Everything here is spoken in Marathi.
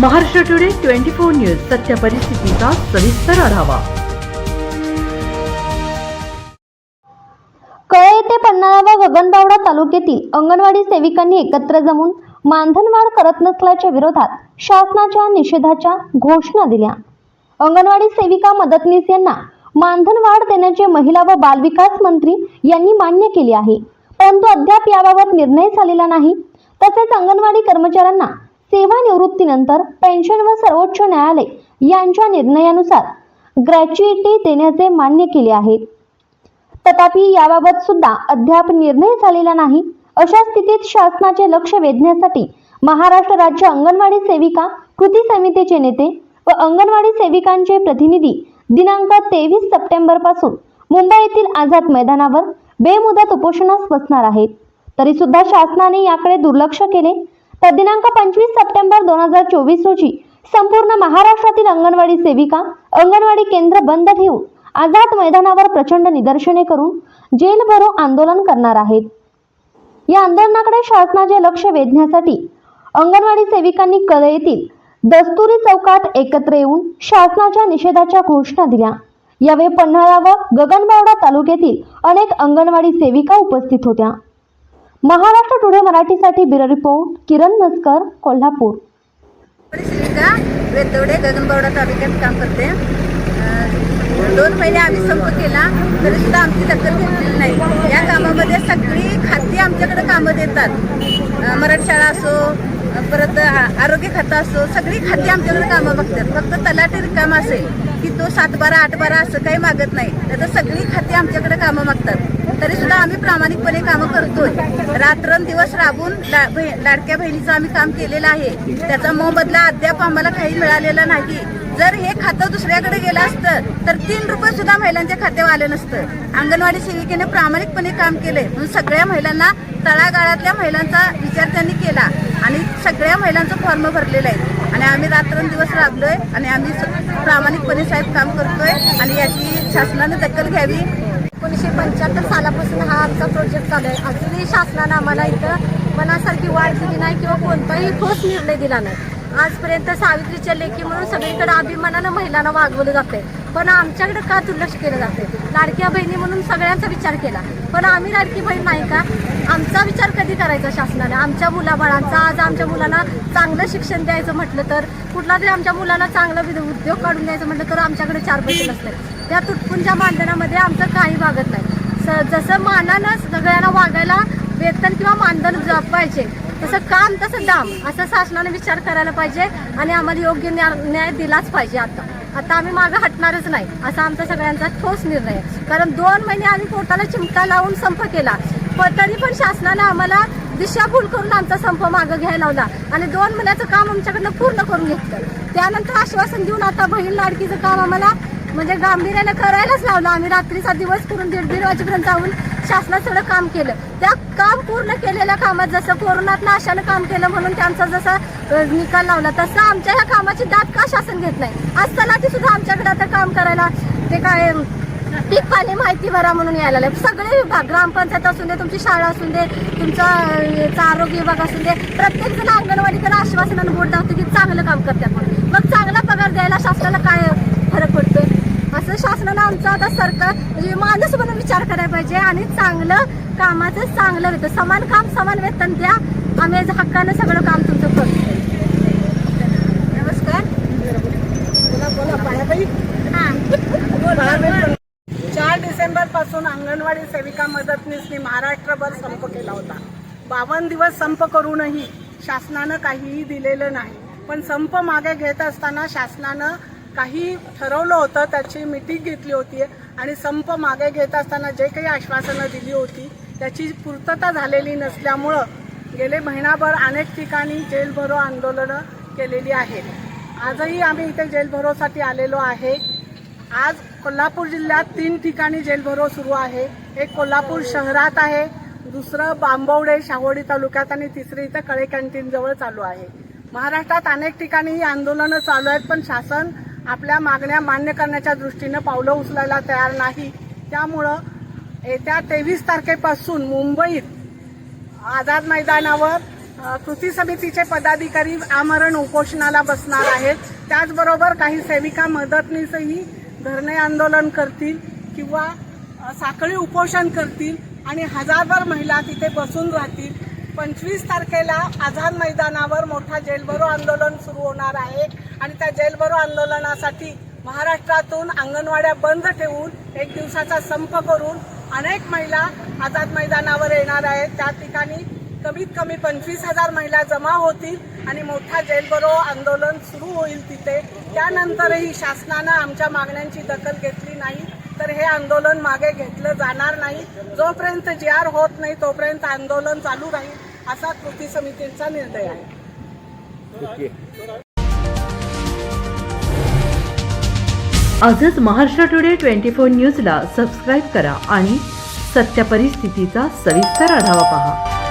Maharashtra today twenty four news सत्य परिस्थितीचा सविस्तर आढावा. कळे येथे पन्हाळा व गगनबावडा तालुक्यातील अंगणवाडी सेविकांनी एकत्र जमून मानधनवाढ करत नसल्याच्या विरोधात शासनाच्या निषेधाच्या घोषणा दिल्या. अंगणवाडी सेविका मदतनीस यांना मानधनवाढ देण्याचे महिला व बालविकास मंत्री यांनी मान्य केले आहे. परंतु अद्याप याबाबत निर्णय झालेला नाही. तसेच अंगणवाडी कर्मचाऱ्यांना सेवानिवृत्तीनंतर पेन्शन व सर्वोच्च न्यायालय यांच्या निर्णयानुसार ग्रॅच्युइटी देण्याचे मान्य केले आहे तथापि याबाबत सुद्धा अद्याप निर्णय झालेला नाही. अशा स्थितीत शासनाचे लक्ष वेधण्यासाठी महाराष्ट्र राज्य अंगणवाडी सेविका कृती समितीचे नेते व अंगणवाडी सेविकांचे प्रतिनिधी दिनांक तेवीस सप्टेंबरपासून मुंबई येथील आझाद मैदानावर बेमुदत उपोषणास बसणार आहेत. तरी सुद्धा शासनाने याकडे दुर्लक्ष केले. तर दिनांक पंचवीस सप्टेंबर दोन हजार चोवीस रोजी संपूर्ण महाराष्ट्रातील अंगणवाडी सेविका अंगणवाडी केंद्र बंद ठेवून आझाद मैदानावर प्रचंड निदर्शने करून जेल भरो आंदोलन करणार आहेत. या आंदोलनाकडे शासनाचे लक्ष वेधण्यासाठी अंगणवाडी सेविकांनी कळ येथील दस्तुरी चौकात एकत्र येऊन शासनाच्या निषेधाच्या घोषणा दिल्या. यावेळी पन्हाळा व गगनबावडा तालुक्यातील अनेक अंगणवाडी सेविका उपस्थित होत्या. महाराष्ट्र टुडे मराठीसाठी ब्युरो रिपोर्ट किरण नस्कर कोल्हापूर. श्रीका वेतवडे गगनबावडा तालुक्यात काम करते. दोन महिने आम्ही संप केला तरी सुद्धा आमची दखल घेतलेली नाही. या कामामध्ये सगळी खाती आमच्याकडे कामं देतात. मराठशाळा मराठी शाळा असो परत आरोग्य खातं असो सगळी खाती आमच्याकडे कामं बघतात. फक्त तलाठी रिकामा असेल की तो सात बारा आठ बारा असं काही मागत नाही. नाही तर सगळी खाती आमच्याकडे कामं मागतात. तरी सुद्धा आम्ही प्रामाणिकपणे कामं करतोय. रात्रंदिवस राबून ला- बहि- लाडक्या बहिणीचं आम्ही काम केलेलं आहे. त्याचा मोबदला अद्याप आम्हाला काही मिळालेला नाही. जर हे खातं दुसऱ्याकडे गेलं असतं तर तीन रुपये सुद्धा महिलांच्या खात्यावर आलं नसतं. अंगणवाडी सेविकेने प्रामाणिकपणे काम केलंय. म्हणून सगळ्या महिलांना तळागाळातल्या महिलांचा विचार त्यांनी केला. आणि सगळ्या महिलांचं फॉर्म भरलेलं आहे. आणि आम्ही रात्रंदिवस राबलोय. आणि आम्ही प्रामाणिकपणे साहेब काम करतोय. आणि याची शासनाने दखल घ्यावी. एकोणीसशे पंच्याहत्तर सालापासून हा आमचा प्रोजेक्ट चालू आहे. अजूनही शासनानं आम्हाला इथं मनासारखी वाढ दिली नाही किंवा कोणताही ठोस निर्णय दिला नाही. आजपर्यंत सावित्रीच्या लेखी म्हणून सगळीकडे अभिमानानं महिलांना वागवलं जाते पण आमच्याकडे का दुर्लक्ष केलं जाते लाडक्या बहिणी म्हणून सगळ्यांचा विचार केला. पण आम्ही लाडकी बहीण नाही का? आमचा विचार कधी करायचा शासनाने आमच्या मुलाबाळांचा आज आमच्या मुलांना चांगलं शिक्षण द्यायचं म्हटलं तर कुठला तरी आमच्या मुलांना चांगलं विद- उद्योग काढून द्यायचं म्हटलं तर आमच्याकडे चार पैसे नसते त्या तुटपुंच्या मानधनामध्ये आमचं काही भागत नाही. स जसं मानानं सगळ्यांना वागायला वेतन किंवा मानधन पाहिजे तसं काम तसं दाम असं शासनाने विचार करायला पाहिजे आणि आम्हाला योग्य न्याय दिलाच पाहिजे आता. आता आम्ही मागं हटणारच नाही असा आमचा सगळ्यांचा ठोस निर्णय आहे. कारण दोन महिने आम्ही पोटाला चिमटा लावून संप केला पण तरी पण शासनानं आम्हाला दिशाभूल करून आमचा संप मागं घ्यायला लावला आणि दोन महिन्याचं काम आमच्याकडनं पूर्ण करून घेतलं. त्यानंतर आश्वासन देऊन आता बहीण लाडकीचं काम आम्हाला म्हणजे गांभीर्याने करायलाच लावलं. आम्ही रात्रीचा दिवस करून दीड दीड वाजेपर्यंत जाऊन शासनात काम केलं. त्या काम पूर्ण केलेल्या कामात जसं कोरोनात अशानं काम केलं म्हणून त्यांचा जसा निकाल लावला तसं आमच्या ह्या कामाची दाद का शासन घेत नाही? असताना ती सुद्धा आमच्याकडे आता काम करायला ते काय पीक पाणी माहिती भरा म्हणून यायला लागले. सगळे विभाग ग्रामपंचायत असू दे तुमची शाळा असू दे तुमचा याचा आरोग्य विभाग असू दे प्रत्येक जण अंगणवाडीकडे आश्वासनानं बोट दाखवते की चांगलं काम करतात म्हणून. मग चांगला पगार द्यायला शासनाला काय शासनानं आमचं आता सरकार म्हणजे माणूस म्हणून विचार करायला पाहिजे आणि चांगलं कामाचं चांगलं वेतन समान काम समान वेतन द्या. आम्ही हक्कानं सगळं काम तुमचं करतो नमस्कार. चार डिसेंबरपासून अंगणवाडी सेविका मदतनीसनी महाराष्ट्रभर संप केला होता. बावन्न दिवस संप करूनही शासनानं काहीही दिलेलं नाही. पण संप मागे घेत असताना शासनानं काही ठरवलं होतं त्याची मिटिंग घेतली होती आणि संप मागे घेत असताना जे काही आश्वासनं दिली होती त्याची पूर्तता झालेली नसल्यामुळं गेले महिनाभर अनेक ठिकाणी जेलभरो आंदोलनं केलेली आहेत. आजही आम्ही इथे जेलभरोसाठी आलेलो आहे. आज कोल्हापूर जिल्ह्यात तीन ठिकाणी जेलभरो सुरू आहे. एक कोल्हापूर शहरात आहे दुसरं बांबवडे शावडी तालुक्यात आणि तिसरी इथं कळे कॅन्टीनजवळ चालू आहे. महाराष्ट्रात अनेक ठिकाणी ही आंदोलनं चालू आहेत पण शासन आपल्या मागण्या मान्य करण्याच्या दृष्टीनं पावलं उचलायला तयार नाही. त्यामुळं येत्या तेवीस तारखेपासून मुंबईत आझाद मैदानावर कृती समितीचे पदाधिकारी आमरण उपोषणाला बसणार आहेत. त्याचबरोबर काही सेविका मदतनीसही धरणे आंदोलन करतील किंवा साखळी उपोषण करतील आणि हजारभर महिला तिथे बसून राहतील. पंचवीस तारखेला आझाद मैदानावर मोठा जेलभरो आंदोलन सुरू होणार आहे. आणि त्या जेलभरो आंदोलनासाठी महाराष्ट्रातून अंगणवाड्या बंद ठेवून एक दिवसाचा संप करून अनेक महिला आझाद मैदानावर येणार आहेत. त्या ठिकाणी कमीत कमी पंचवीस हजार महिला जमा होतील आणि मोठा जेलभरो आंदोलन सुरू होईल तिथे. त्यानंतरही शासनानं आमच्या मागण्यांची दखल घेतली नाही. तर हे आंदोलन मागे घेतलं जाणार नाही. जोपर्यंत जी आर होत नाही तोपर्यंत आंदोलन चालू राहील असा कृती समितीचा निर्णय आहे. आजच महाराष्ट्र टुडे ट्वेंटी फोर न्यूजला सबस्क्राईब करा आणि सत्य परिस्थितीचा सविस्तर आढावा पहा.